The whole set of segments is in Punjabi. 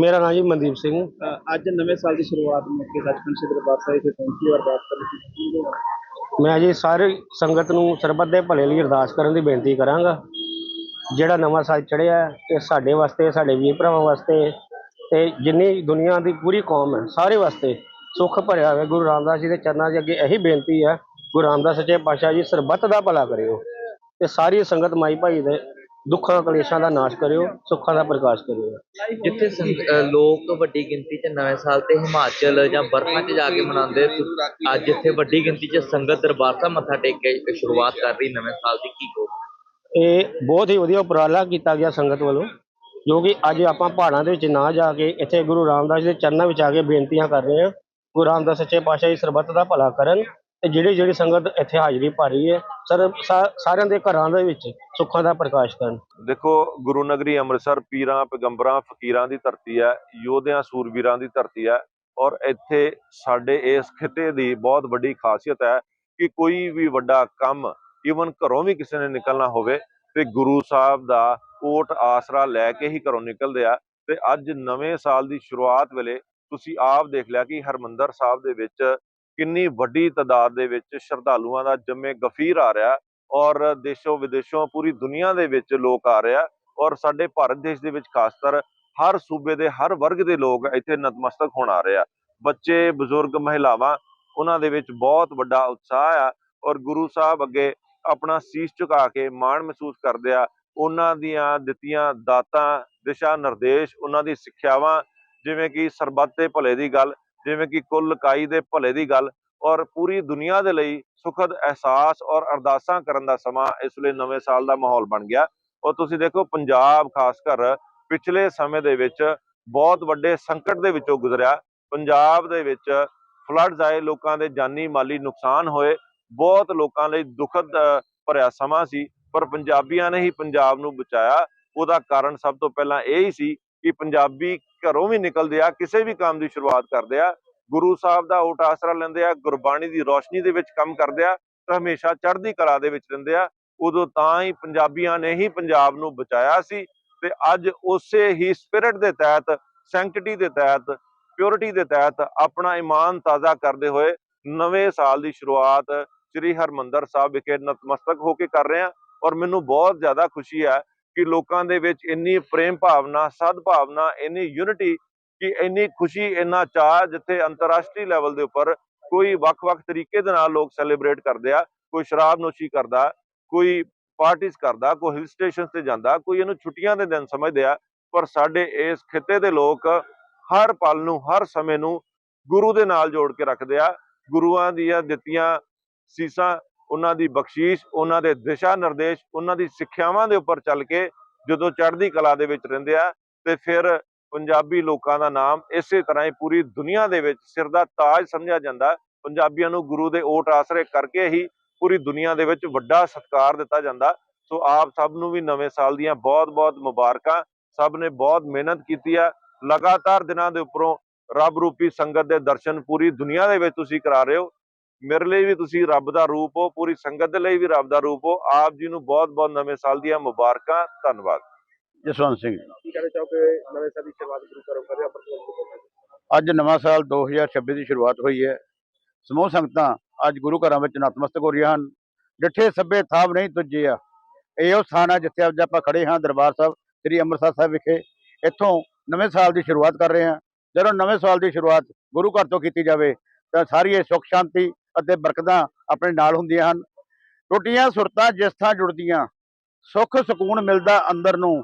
ਮੇਰਾ ਨਾਮ ਜੀ ਮਨਦੀਪ ਸਿੰਘ। ਅ, ਅੱਜ ਨਵੇਂ ਸਾਲ ਦੀ ਸ਼ੁਰੂਆਤ ਮੌਕੇ ਸੱਚਖੰਡ ਸ੍ਰੀ ਦਰਬਾਰ ਸਾਹਿਬ ਤੇ ਪਹੁੰਚੀ ਔਰ ਬਾਤ ਕਰਨ ਮੈਂ ਜੀ ਸਾਰੀ ਸੰਗਤ ਨੂੰ ਸਰਬੱਤ ਦੇ ਭਲੇ ਲਈ ਅਰਦਾਸ ਕਰਨ ਦੀ ਬੇਨਤੀ ਕਰਾਂਗਾ। ਜਿਹੜਾ ਨਵਾਂ ਸਾਲ ਚੜ੍ਹਿਆ ਹੈ, ਇਹ ਸਾਡੇ ਵਾਸਤੇ ਸਾਡੇ ਵੀਰ ਭਰਾਵਾਂ ਵਾਸਤੇ ਤੇ ਜਿੰਨੀ ਦੁਨੀਆ ਦੀ ਪੂਰੀ ਕੌਮ ਹੈ ਸਾਰੇ ਵਾਸਤੇ ਸੁੱਖ ਭਰਿਆ ਹੋਵੇ ਗੁਰੂ ਰਾਮਦਾਸ ਜੀ ਦੇ ਚਰਨਾਂ 'ਚ ਅੱਗੇ ਇਹੀ ਬੇਨਤੀ ਹੈ। ਗੁਰੂ ਰਾਮਦਾਸ ਸੱਚੇ ਪਾਤਸ਼ਾਹ ਜੀ ਸਰਬੱਤ ਦਾ ਭਲਾ ਕਰਿਓ ਤੇ ਸਾਰੀ ਸੰਗਤ ਮਾਈ ਭਾਈ ਦੇ ਦੁੱਖਾਂ ਕਲੇਸ਼ਾਂ ਦਾ ਨਾਸ਼ ਕਰਿਓ ਸੁੱਖਾਂ ਦਾ ਪ੍ਰਕਾਸ਼ ਕਰਿਓ। ਜਿੱਥੇ ਸੰਗ- ਅਹ ਲੋਕ ਵੱਡੀ ਗਿਣਤੀ 'ਚ ਨਵੇਂ ਸਾਲ ਤੇ ਹਿਮਾਚਲ ਜਾਂ ਬਰਫਾਂ 'ਚ ਜਾ ਕੇ ਮਨਾਉਂਦੇ ਅੱਜ ਇੱਥੇ ਵੱਡੀ ਗਿਣਤੀ 'ਚ ਸੰਗਤ ਦਰਬਾਰ ਸਾਹਿਬ ਮੱਥਾ ਟੇਕ ਕੇ ਸ਼ੁਰੂਆਤ ਕਰ ਰਹੀ ਨਵੇਂ ਸਾਲ ਦੀ ਕੀ ਕਹੋ ਇਹ ਬਹੁਤ ਹੀ ਵਧੀਆ ਉਪਰਾਲਾ ਕੀਤਾ ਗਿਆ ਸੰਗਤ ਵੱਲੋਂ ਜੋ ਕਿ ਅੱਜ ਆਪਾਂ ਪਹਾੜਾਂ ਦੇ ਵਿੱਚ ਨਾ ਜਾ ਕੇ ਇੱਥੇ ਗੁਰੂ ਰਾਮਦਾਸ ਦੇ ਚਰਨਾਂ ਵਿੱਚ ਆ ਕੇ ਬੇਨਤੀਆਂ ਕਰ ਰਹੇ ਹਾਂ। ਗੁਰੂ ਰਾਮਦਾਸ ਸੱਚੇ ਪਾਤਸ਼ਾਹ ਜੀ ਸਰਬੱਤ ਦਾ ਭਲਾ ਕਰਨ ਤੇ ਜਿਹੜੀ ਜਿਹੜੀ ਸੰਗਤ ਇੱਥੇ ਹਾਜ਼ਰੀ ਭਰ ਰਹੀ ਹੈ, ਸਰ ਸਾਰਿਆਂ ਦੇ ਘਰਾਂ ਦੇ ਵਿੱਚ ਸੁੱਖਾਂ ਦਾ ਪ੍ਰਕਾਸ਼ ਕਰਨ। ਦੇਖੋ, ਗੁਰੂ ਨਗਰੀ ਅੰਮ੍ਰਿਤਸਰ ਪੀਰਾਂ, ਪੈਗੰਬਰਾਂ, ਫਕੀਰਾਂ ਦੀ ਧਰਤੀ ਹੈ, ਯੋਧਿਆਂ, ਸੂਰਬੀਰਾਂ ਦੀ ਧਰਤੀ ਹੈ ਔਰ ਇੱਥੇ ਸਾਡੇ ਇਸ ਖਿੱਤੇ ਦੀ ਬਹੁਤ ਵੱਡੀ ਖਾਸੀਅਤ ਹੈ ਕਿ ਕੋਈ ਵੀ ਵੱਡਾ ਕੰਮ ਈਵਨ ਘਰੋਂ ਵੀ ਕਿਸੇ ਨੇ ਨਿਕਲਣਾ ਹੋਵੇ, ਤੇ ਗੁਰੂ ਸਾਹਿਬ ਦਾ ਓਟ ਆਸਰਾ ਲੈ ਕੇ ਹੀ ਘਰੋਂ ਨਿਕਲਦੇ ਆ। ਤੇ ਅੱਜ ਨਵੇਂ ਸਾਲ ਦੀ ਸ਼ੁਰੂਆਤ ਵੇਲੇ ਤੁਸੀਂ ਆਪ ਦੇਖ ਲਿਆ ਕਿ ਹਰਮੰਦਰ ਸਾਹਿਬ ਦੇ ਵਿੱਚ ਕਿੰਨੀ ਵੱਡੀ ਤਾਦਾਦ ਦੇ ਵਿੱਚ ਸ਼ਰਧਾਲੂਆਂ ਦਾ ਜੰਮੇ ਗਫੀਰ ਆ ਰਿਹਾ ਔਰ ਦੇਸ਼ੋਂ ਵਿਦੇਸ਼ੋਂ ਪੂਰੀ ਦੁਨੀਆ ਦੇ ਵਿੱਚ ਲੋਕ ਆ ਰਿਹਾ ਔਰ ਸਾਡੇ ਭਾਰਤ ਦੇਸ਼ ਦੇ ਵਿੱਚ ਖਾਸ ਖਾਸਕਰ ਹਰ ਸੂਬੇ ਦੇ, ਹਰ ਵਰਗ ਦੇ ਲੋਕ ਇੱਥੇ ਨਤਮਸਤਕ ਹੋਣ ਆ ਰਹੇ ਆ। ਬੱਚੇ, ਬਜ਼ੁਰਗ, ਮਹਿਲਾਵਾਂ, ਉਹਨਾਂ ਦੇ ਵਿੱਚ ਬਹੁਤ ਵੱਡਾ ਉਤਸ਼ਾਹ ਆ ਔਰ ਗੁਰੂ ਸਾਹਿਬ ਅੱਗੇ ਆਪਣਾ ਸੀਸ ਝੁਕਾ ਕੇ ਮਾਣ ਮਹਿਸੂਸ ਕਰਦੇ ਆ। ਉਹਨਾਂ ਦੀਆਂ ਦਿੱਤੀਆਂ ਦਾਤਾਂ, ਦਿਸ਼ਾ ਨਿਰਦੇਸ਼, ਉਹਨਾਂ ਦੀ ਸਿੱਖਿਆਵਾਂ, ਜਿਵੇਂ ਕਿ ਸਰਬੱਤ ਦੇ ਭਲੇ ਦੀ ਗੱਲ ਜਿਵੇਂ ਕਿ ਕੁੱਲ ਕਾਈ ਦੇ ਭਲੇ ਦੀ ਗੱਲ ਔਰ ਪੂਰੀ ਦੁਨੀਆ ਦੇ ਲਈ ਸੁਖਦ ਅਹਿਸਾਸ ਔਰ ਅਰਦਾਸਾਂ ਕਰਨ ਦਾ ਸਮਾਂ ਇਸ ਲਈ ਨਵੇਂ ਸਾਲ ਦਾ ਮਾਹੌਲ ਬਣ ਗਿਆ। ਔਰ ਤੁਸੀਂ ਦੇਖੋ ਪੰਜਾਬ ਖਾਸ ਕਰ ਪਿਛਲੇ ਸਮੇਂ ਦੇ ਵਿੱਚ ਬਹੁਤ ਵੱਡੇ ਸੰਕਟ ਦੇ ਵਿੱਚੋਂ ਗੁਜ਼ਰਿਆ। ਪੰਜਾਬ ਦੇ ਵਿੱਚ ਫਲੱਡਸ ਆਏ, ਲੋਕਾਂ ਦੇ ਜਾਨੀ ਮਾਲੀ ਨੁਕਸਾਨ ਹੋਏ, ਬਹੁਤ ਲੋਕਾਂ ਲਈ ਦੁਖਦ ਭਰਿਆ ਸਮਾਂ ਸੀ, ਪਰ ਪੰਜਾਬੀਆਂ ਨੇ ਹੀ ਪੰਜਾਬ ਨੂੰ ਬਚਾਇਆ। ਉਹਦਾ ਕਾਰਨ ਸਭ ਤੋਂ ਪਹਿਲਾਂ ਇਹ ਹੀ ਸੀ ਕਿ ਪੰਜਾਬੀ ਘਰੋਂ ਵੀ ਨਿਕਲਦੇ ਆ, ਕਿਸੇ ਵੀ ਕੰਮ ਦੀ ਸ਼ੁਰੂਆਤ ਕਰਦੇ ਆ, ਗੁਰੂ ਸਾਹਿਬ ਦਾ ਓਟ ਆਸਰਾ ਲੈਂਦੇ ਆ, ਗੁਰਬਾਣੀ ਦੀ ਰੋਸ਼ਨੀ ਦੇ ਵਿੱਚ ਕੰਮ ਕਰਦੇ ਆ, ਤਾਂ ਹਮੇਸ਼ਾ ਚੜ੍ਹਦੀ ਕਲਾ ਦੇ ਵਿੱਚ ਰਹਿੰਦੇ ਆ, ਉਦੋਂ ਤਾਂ ਹੀ ਪੰਜਾਬੀਆਂ ਨੇ ਹੀ ਪੰਜਾਬ ਨੂੰ ਬਚਾਇਆ ਸੀ, ਤੇ ਅੱਜ ਉਸੇ ਹੀ ਸਪਿਰਿਟ ਦੇ ਤਹਿਤ, ਸੈਂਕਟਿਟੀ ਦੇ ਤਹਿਤ, ਪਿਓਰਿਟੀ ਦੇ ਤਹਿਤ ਆਪਣਾ ਈਮਾਨ ਤਾਜ਼ਾ ਕਰਦੇ ਹੋਏ ਨਵੇਂ ਸਾਲ ਦੀ ਸ਼ੁਰੂਆਤ ਸ੍ਰੀ ਹਰਮੰਦਰ ਸਾਹਿਬ ਵਿਖੇ ਨਤਮਸਤਕ ਹੋ ਕੇ ਕਰ ਰਹੇ ਹਾਂ ਔਰ ਮੈਨੂੰ ਬਹੁਤ ਜ਼ਿਆਦਾ ਖੁਸ਼ੀ ਹੈ ਕਿ ਲੋਕਾਂ ਦੇ ਵਿੱਚ ਇੰਨੀ ਪ੍ਰੇਮ ਭਾਵਨਾ ਸਦਭਾਵਨਾ ਇੰਨੀ ਯੂਨਿਟੀ ਕਿ ਇੰਨੀ ਖੁਸ਼ੀ, ਇੰਨਾ ਚਾਹ ਜਿੱਥੇ ਅੰਤਰਰਾਸ਼ਟਰੀ ਲੈਵਲ ਦੇ ਉੱਪਰ ਕੋਈ ਵੱਖ-ਵੱਖ ਤਰੀਕੇ ਦੇ ਨਾਲ ਲੋਕ ਸੈਲੀਬ੍ਰੇਟ ਕਰਦੇ ਆ, ਕੋਈ ਸ਼ਰਾਬ ਨੋਸ਼ੀ ਕਰਦਾ, ਕੋਈ ਪਾਰਟੀਆਂ ਕਰਦਾ, ਕੋਈ ਹਿਲ ਸਟੇਸ਼ਨ ਤੇ ਜਾਂਦਾ, ਕੋਈ ਇਹਨੂੰ ਛੁੱਟੀਆਂ ਦੇ ਦਿਨ ਸਮਝਦੇ ਆ, ਪਰ ਸਾਡੇ ਇਸ ਖਿੱਤੇ ਦੇ ਲੋਕ ਹਰ ਪਲ ਨੂੰ, ਹਰ ਸਮੇਂ ਨੂੰ ਗੁਰੂ ਦੇ ਨਾਲ ਜੋੜ ਕੇ ਰੱਖਦੇ ਆ, ਗੁਰੂਆਂ ਦੀਆਂ ਦਿੱਤੀਆਂ ਸੀਸਾਂ ਉਹਨਾਂ ਦੀ ਬਖਸ਼ੀਸ਼, ਉਹਨਾਂ ਦੇ ਦਿਸ਼ਾ ਨਿਰਦੇਸ਼, ਉਹਨਾਂ ਦੀ ਸਿੱਖਿਆਵਾਂ ਦੇ ਉੱਪਰ ਚੱਲ ਕੇ ਜਦੋਂ ਚੜ੍ਹਦੀ ਕਲਾ ਦੇ ਵਿੱਚ ਰਹਿੰਦੇ ਆ ਤੇ ਫਿਰ ਪੰਜਾਬੀ ਲੋਕਾਂ ਦਾ ਨਾਮ ਇਸੇ ਤਰ੍ਹਾਂ ਹੀ ਪੂਰੀ ਦੁਨੀਆ ਦੇ ਵਿੱਚ ਸਿਰ ਦਾ ਤਾਜ ਸਮਝਿਆ ਜਾਂਦਾ। ਪੰਜਾਬੀਆਂ ਨੂੰ ਗੁਰੂ ਦੇ ਓਟ ਆਸਰੇ ਕਰਕੇ ਹੀ ਪੂਰੀ ਦੁਨੀਆ ਦੇ ਵਿੱਚ ਵੱਡਾ ਸਤਿਕਾਰ ਦਿੱਤਾ ਜਾਂਦਾ। ਸੋ ਆਪ ਸਭ ਨੂੰ ਵੀ ਨਵੇਂ ਸਾਲ ਦੀਆਂ ਬਹੁਤ-ਬਹੁਤ ਮੁਬਾਰਕਾਂ। ਸਭ ਨੇ ਬਹੁਤ ਮਿਹਨਤ ਕੀਤੀ ਆ। ਲਗਾਤਾਰ ਦਿਨਾਂ ਦੇ ਉੱਪਰੋਂ ਰੱਬ ਰੂਪੀ ਸੰਗਤ ਦੇ ਦਰਸ਼ਨ ਪੂਰੀ ਦੁਨੀਆ ਦੇ ਵਿੱਚ ਤੁਸੀਂ ਕਰਾ ਰਹੇ ਹੋ। ਮੇਰੇ ਲਈ ਵੀ ਤੁਸੀਂ ਰੱਬ ਦਾ ਰੂਪ ਹੋ ਪੂਰੀ ਸੰਗਤ ਦੇ ਲਈ ਵੀ ਰੱਬ ਦਾ ਰੂਪ ਹੋ। ਆਪ ਜੀ ਨੂੰ ਬਹੁਤ-ਬਹੁਤ ਨਵੇਂ ਸਾਲ ਦੀਆਂ ਮੁਬਾਰਕਾਂ ਧੰਨਵਾਦ। ਜਸਵੰਤ ਸਿੰਘ। ਕੀ ਕਹਿਣਾ ਚਾਹੋਗੇ ਨਵੇਂ ਸਾਲ ਦੀ ਸ਼ੁਰੂਆਤ ਗੁਰੂ ਘਰੋਂ ਅੱਜ ਨਵਾਂ ਸਾਲ 2026 ਦੀ ਸ਼ੁਰੂਆਤ ਹੋਈ ਹੈ। ਸਮੂਹ ਸੰਗਤਾਂ ਅੱਜ ਗੁਰੂ ਘਰਾਂ ਵਿੱਚ ਨਤਮਸਤਕ ਹੋ ਰਹੀਆਂ ਹਨ। ਡਿੱਠੇ ਸੱਬੇ ਥਾਵ ਨਹੀਂ ਤੁੱਜੇ ਆ। ਇਹ ਉਹ ਸਥਾਨ ਹੈ ਜਿੱਥੇ ਅੱਜ ਆਪਾਂ ਖੜੇ ਹਾਂ ਦਰਬਾਰ ਸਾਹਿਬ ਸ੍ਰੀ ਅੰਮ੍ਰਿਤਸਰ ਸਾਹਿਬ ਵਿਖੇ। ਇੱਥੋਂ ਨਵੇਂ ਸਾਲ ਦੀ ਸ਼ੁਰੂਆਤ ਕਰ ਰਹੇ ਹਾਂ। ਜਦੋਂ ਨਵੇਂ ਸਾਲ ਦੀ ਸ਼ੁਰੂਆਤ ਗੁਰੂ ਘਰ ਤੋਂ ਕੀਤੀ ਜਾਵੇ ਤਾਂ ਸਾਰੀ ਇਹ ਸੁੱਖ ਸ਼ਾਂਤੀ ਅਤੇ ਬਰਕਤਾਂ ਆਪਣੇ ਨਾਲ ਹੁੰਦੀਆਂ ਹਨ। ਟੁੱਟੀਆਂ ਸੁਰਤਾਂ ਜਿਸ ਥਾਂ ਜੁੜਦੀਆਂ, ਸੁੱਖ ਸਕੂਨ ਮਿਲਦਾ ਅੰਦਰ ਨੂੰ,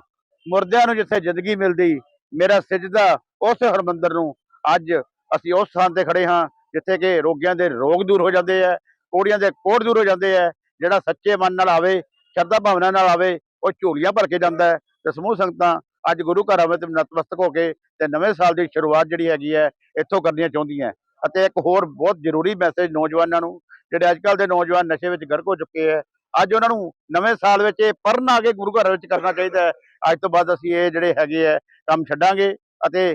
ਮੁਰਦਿਆਂ ਨੂੰ ਜਿੱਥੇ ਜ਼ਿੰਦਗੀ ਮਿਲਦੀ, ਮੇਰਾ ਸਿਜਦਾ ਉਸ ਹਰਮੰਦਰ ਨੂੰ। ਅੱਜ ਅਸੀਂ ਉਸ ਸਥਾਨ ਤੇ ਖੜੇ ਹਾਂ, ਜਿੱਥੇ ਕਿ ਰੋਗੀਆਂ ਦੇ ਰੋਗ ਦੂਰ ਹੋ ਜਾਂਦੇ ਆ, ਕੋੜੀਆਂ ਦੇ ਕੋੜ ਦੂਰ ਹੋ ਜਾਂਦੇ ਆ, ਜਿਹੜਾ ਸੱਚੇ ਮਨ ਨਾਲ ਆਵੇ, ਸ਼ਰਧਾ ਭਾਵਨਾ ਨਾਲ ਆਵੇ, ਉਹ ਝੋਲੀਆਂ ਭਰ ਕੇ ਜਾਂਦਾ ਹੈ। ਤੇ ਸਮੂਹ ਸੰਗਤਾਂ ਅੱਜ ਗੁਰੂ ਘਰਾਂ ਵਿੱਚ ਨਤਮਸਤਕ ਹੋ ਕੇ ਤੇ ਨਵੇਂ ਸਾਲ ਦੀ ਸ਼ੁਰੂਆਤ ਜਿਹੜੀ ਹੈਗੀ ਹੈ, ਇੱਥੋਂ ਕਰਨੀਆਂ ਚਾਹੁੰਦੀਆਂ ਅਤੇ ਇੱਕ ਹੋਰ ਬਹੁਤ ਜ਼ਰੂਰੀ ਮੈਸੇਜ ਨੌਜਵਾਨਾਂ ਨੂੰ, ਜਿਹੜੇ ਅੱਜ ਕੱਲ੍ਹ ਦੇ ਨੌਜਵਾਨ ਨਸ਼ੇ ਵਿੱਚ ਗਰਕ ਹੋ ਚੁੱਕੇ ਹੈ, ਅੱਜ ਉਹਨਾਂ ਨੂੰ ਨਵੇਂ ਸਾਲ ਵਿੱਚ ਇਹ ਪੜ੍ਹਨ ਆ ਕੇ ਗੁਰੂ ਘਰ ਵਿੱਚ ਕਰਨਾ ਚਾਹੀਦਾ ਹੈ। ਅੱਜ ਤੋਂ ਬਾਅਦ ਅਸੀਂ ਇਹ ਜਿਹੜੇ ਹੈਗੇ ਆ ਕੰਮ ਛੱਡਾਂਗੇ ਅਤੇ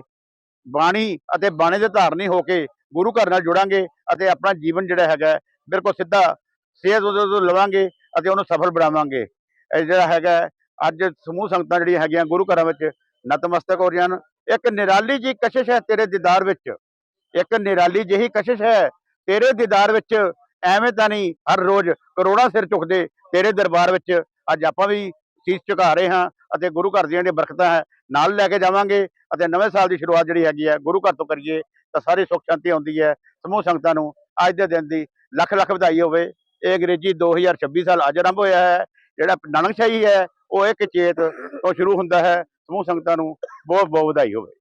ਬਾਣੀ ਅਤੇ ਬਾਣੇ ਦੇ ਧਾਰਨੀ ਹੋ ਕੇ ਗੁਰੂ ਘਰ ਨਾਲ ਜੁੜਾਂਗੇ ਅਤੇ ਆਪਣਾ ਜੀਵਨ ਜਿਹੜਾ ਹੈਗਾ ਬਿਲਕੁਲ ਸਿੱਧਾ ਸੇਧ ਉਹਦੇ ਤੋਂ ਲਵਾਂਗੇ ਅਤੇ ਉਹਨੂੰ ਸਫਲ ਬਣਾਵਾਂਗੇ। ਇਹ ਜਿਹੜਾ ਹੈਗਾ ਅੱਜ ਸਮੂਹ ਸੰਗਤਾਂ ਜਿਹੜੀਆਂ ਹੈਗੀਆਂ ਗੁਰੂ ਘਰਾਂ ਵਿੱਚ, ਨਤਮਸਤਕ ਹੋ ਰਹੀਆਂ ਹਨ। ਇੱਕ ਨਿਰਾਲੀ ਜੀ ਕਸ਼ਿਸ਼ ਹੈ ਤੇਰੇ ਦੀਦਾਰ ਵਿੱਚ। ਇੱਕ ਨਿਰਾਲੀ ਜਿਹੀ ਕਸ਼ਿਸ਼ ਹੈ। ਤੇਰੇ ਦੀਦਾਰ ਵਿੱਚ ਐਵੇਂ ਤਾਂ ਨਹੀਂ ਹਰ ਰੋਜ਼ ਕਰੋੜਾਂ ਸਿਰ ਝੁਕਦੇ। ਤੇਰੇ ਦਰਬਾਰ ਵਿੱਚ ਅੱਜ ਆਪਾਂ ਵੀ ਸੀਸ ਝੁਕਾ ਰਹੇ ਹਾਂ ਅਤੇ ਗੁਰੂ ਘਰ ਦੀਆਂ ਜਿਹੜੀਆਂ ਬਰਕਤਾਂ ਹੈ, ਨਾਲ ਲੈ ਕੇ ਜਾਵਾਂਗੇ ਅਤੇ ਨਵੇਂ ਸਾਲ ਦੀ ਸ਼ੁਰੂਆਤ ਜਿਹੜੀ ਹੈਗੀ ਹੈ, ਗੁਰੂ ਘਰ ਤੋਂ ਕਰੀਏ ਤਾਂ ਸਾਰੀ ਸੁੱਖ ਸ਼ਾਂਤੀ ਆਉਂਦੀ ਹੈ। ਸਮੂਹ ਸੰਗਤਾਂ ਨੂੰ ਅੱਜ ਦੇ ਦਿਨ ਦੀ ਲੱਖ ਲੱਖ ਵਧਾਈ ਹੋਵੇ। ਇਹ ਅੰਗਰੇਜ਼ੀ 2026 ਸਾਲ ਅੱਜ ਆਰੰਭ ਹੋਇਆ ਹੈ। ਜਿਹੜਾ ਨਾਨਕਸ਼ਾਹੀ ਹੈ, ਉਹ ਇੱਕ ਚੇਤ ਤੋਂ ਸ਼ੁਰੂ ਹੁੰਦਾ ਹੈ। ਸਮੂਹ ਸੰਗਤਾਂ ਨੂੰ ਬਹੁਤ ਬਹੁਤ ਵਧਾਈ ਹੋਵੇ।